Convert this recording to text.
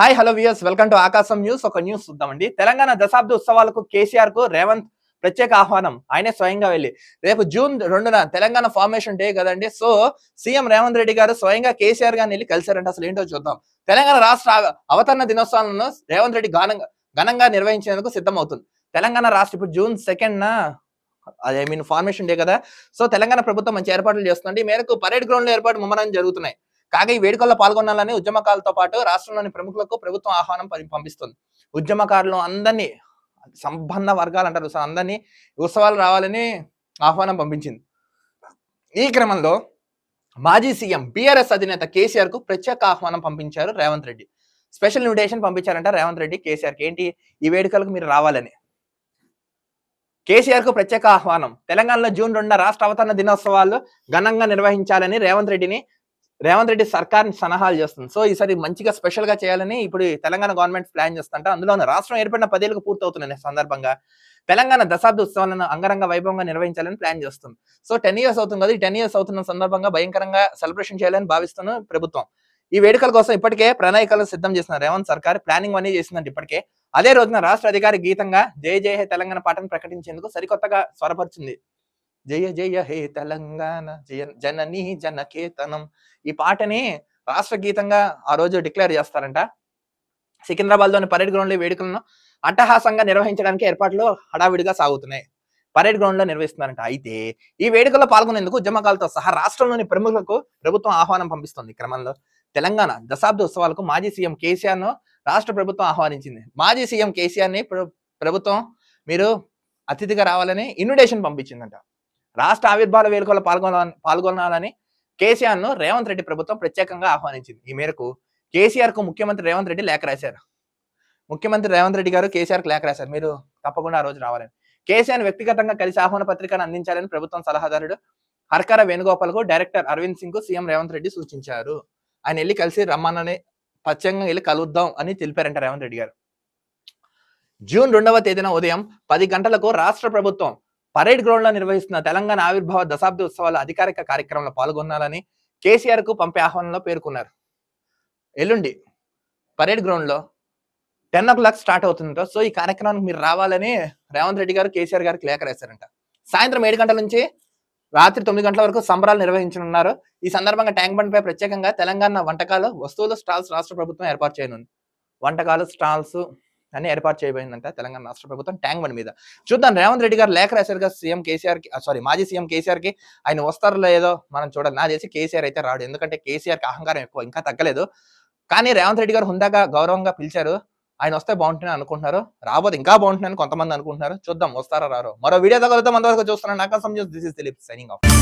Hi hello viewers welcome to Aakasam news ఒక news చూద్దామండి. తెలంగాణ దశాబ్ది ఉత్సవాలకు కేసీఆర్కు రేవంత్ ప్రత్యేక ఆహ్వానం. ఆయనే స్వయంగా వెళ్ళి. రేపు జూన్ రెండున తెలంగాణ ఫార్మేషన్ డే కదండి. సో సీఎం రేవంత్ రెడ్డి గారు స్వయంగా కేసీఆర్ గారిని వెళ్ళి కలిశారంటే అసలు ఏంటో చూద్దాం. తెలంగాణ రాష్ట్ర అవతరణ దినోత్సవాలను రేవంత్ రెడ్డి ఘనంగా ఘనంగా నిర్వహించేందుకు సిద్ధమవుతుంది. తెలంగాణ రాష్ట్ర ఇప్పుడు జూన్ సెకండ్ న ఐ మీన్ ఫార్మేషన్ డే కదా. సో తెలంగాణ ప్రభుత్వం మంచి ఏర్పాట్లు చేస్తుంది ఈ మేరకు పరేడ్ గ్రౌండ్లో ఏర్పాటు ముమ్మరం జరుగుతున్నాయి. కాగా ఈ వేడుకల్లో పాల్గొనాలని ఉద్యమకారులతో పాటు రాష్ట్రంలోని ప్రముఖులకు ప్రభుత్వం ఆహ్వానం పంపిస్తుంది. ఉద్యమకారులు అందరినీ సంబంధ వర్గాలు అంటారు అందరినీ ఉత్సవాలు రావాలని ఆహ్వానం పంపించింది. ఈ క్రమంలో మాజీ సీఎం బీఆర్ఎస్ అధినేత కేసీఆర్కు ప్రత్యేక ఆహ్వానం పంపించారు రేవంత్ రెడ్డి. స్పెషల్ ఇన్విటేషన్ పంపించారంట రేవంత్ రెడ్డి కేసీఆర్కి. ఏంటి? ఈ వేడుకలకు మీరు రావాలని. కేసీఆర్కు ప్రత్యేక ఆహ్వానం. తెలంగాణలో జూన్ రెండున రాష్ట్ర అవతరణ దినోత్సవాలు ఘనంగా నిర్వహించాలని రేవంత్ రెడ్డిని రేవంత్ రెడ్డి సర్కార్ సలహాలు చేస్తుంది. సో ఈసారి మంచిగా స్పెషల్గా చేయాలని ఇప్పుడు తెలంగాణ గవర్నమెంట్ ప్లాన్ చేస్తుంట అందులో రాష్ట్రం ఏర్పడిన పదేళ్ళకు పూర్తవుతున్న సందర్భంగా. తెలంగాణ దశాబ్ద ఉత్సవాలను అంగరంగ వైభవంగా నిర్వహించాలని ప్లాన్ చేస్తుంది. సో టెన్ ఇయర్స్ అవుతుంది కదా ఈ టెన్ ఇయర్స్ అవుతున్న సందర్భంగా భయంకరంగా సెలబ్రేషన్ చేయాలని భావిస్తున్న ప్రభుత్వం. ఈ వేడుకల కోసం ఇప్పటికే ప్రణాళికలు సిద్ధం చేసిన రేవంత్ సర్కార్ ప్లానింగ్ అన్నీ చేసిందంటే ఇప్పటికే. అదే రోజున రాష్ట్ర అధికారి గీతంగా జయ జయ తెలంగాణ పాటను ప్రకటించేందుకు సరికొత్తగా స్వరపరిచింది. జయ జయ హే తెలంగాణ జయ జనని జనకేతనం ఈ పాటని రాష్ట్ర గీతంగా ఆ రోజు డిక్లేర్ చేస్తారంట. సికింద్రాబాద్లోని పరేడ్ గ్రౌండ్లో వేడుకలను అట్టహాసంగా నిర్వహించడానికి ఏర్పాట్లు హడావిడిగా సాగుతున్నాయి. పరేడ్ గ్రౌండ్లో నిర్వహిస్తున్నారంట. అయితే ఈ వేడుకల్లో పాల్గొనేందుకు ఉద్యమకాలతో సహా రాష్ట్రంలోని ప్రముఖులకు ప్రభుత్వం ఆహ్వానం పంపిస్తుంది. క్రమంలో తెలంగాణ దశాబ్ద ఉత్సవాలకు మాజీ సీఎం కేసీఆర్ను రాష్ట్ర ప్రభుత్వం ఆహ్వానించింది. మాజీ సీఎం కేసీఆర్ని ప్రభుత్వం మీరు అతిథిగా రావాలని ఇన్విటేషన్ పంపించిందంట. రాష్ట్ర ఆవిర్భావ వేడుకల్లో పాల్గొనాలని పాల్గొనాలని కేసీఆర్ను రేవంత్ రెడ్డి ప్రభుత్వం ప్రత్యేకంగా ఆహ్వానించింది. ఈ మేరకు కేసీఆర్కు ముఖ్యమంత్రి రేవంత్ రెడ్డి లేఖ రాశారు. ముఖ్యమంత్రి రేవంత్ రెడ్డి గారు కేసీఆర్కు లేఖ రాశారు. మీరు తప్పకుండా ఆ రోజు రావాలని. కేసీఆర్ వ్యక్తిగతంగా కలిసి ఆహ్వాన పత్రికను అందించాలని ప్రభుత్వం సలహాదారుడు హర్కర వేణుగోపాల్కు డైరెక్టర్ అరవింద్ సింగ్కు సీఎం రేవంత్ రెడ్డి సూచించారు. ఆయన వెళ్ళి కలిసి రమ్మనని పచ్చంగా వెళ్ళి కలుద్దాం అని తెలిపారంట రేవంత్ రెడ్డి గారు. జూన్ రెండవ తేదీన ఉదయం పది గంటలకు రాష్ట్ర ప్రభుత్వం పరేడ్ గ్రౌండ్లో నిర్వహిస్తున్న తెలంగాణ ఆవిర్భావ దశాబ్ది ఉత్సవాల అధికారిక కార్యక్రమంలో పాల్గొనాలని కేసీఆర్కు పంపే ఆహ్వానంలో పేర్కొన్నారు. ఎల్లుండి పరేడ్ గ్రౌండ్లో టెన్ ఓ క్లాక్ స్టార్ట్ అవుతుందంట. సో ఈ కార్యక్రమానికి మీరు రావాలని రేవంత్ రెడ్డి గారు కేసీఆర్ గారికి లేఖ రాశారంట సాయంత్రం ఏడు గంటల నుంచి రాత్రి తొమ్మిది గంటల వరకు సంబరాలు నిర్వహించనున్నారు. ఈ సందర్భంగా ట్యాంక్ బండ్పై ప్రత్యేకంగా తెలంగాణ వంటకాలు వస్తువుల స్టాల్స్ రాష్ట్ర ప్రభుత్వం ఏర్పాటు చేయనుంది. వంటకాలు స్టాల్స్ అన్ని ఏర్పాటు చేయబోయిందంట తెలంగాణ రాష్ట్ర ప్రభుత్వం ట్యాంక్ బండ్ మీద. చూద్దాం రేవంత్ రెడ్డి గారు లేఖ రాశారు సీఎం కేసీఆర్కి సారీ మాజీ సీఎం కేసీఆర్కి ఆయన వస్తారో లేదో మనం చూడాలి. నా చేసి కేసీఆర్ అయితే రాడు. ఎందుకంటే కేసీఆర్కి అహంకారం ఎక్కువ ఇంకా తగ్గలేదు. కానీ రేవంత్ రెడ్డి గారు హుందాగా గౌరవంగా పిలిచారు. ఆయన వస్తే బాగుంటుంది అనుకుంటున్నారు. రాబోదు ఇంకా బాగుంటుందని కొంతమంది అనుకుంటున్నారు. చూద్దాం వస్తారా రారో. మరో వీడియో తగలుతాం మనవరకు చూస్తున్నాను నాకు this is Dilip signing off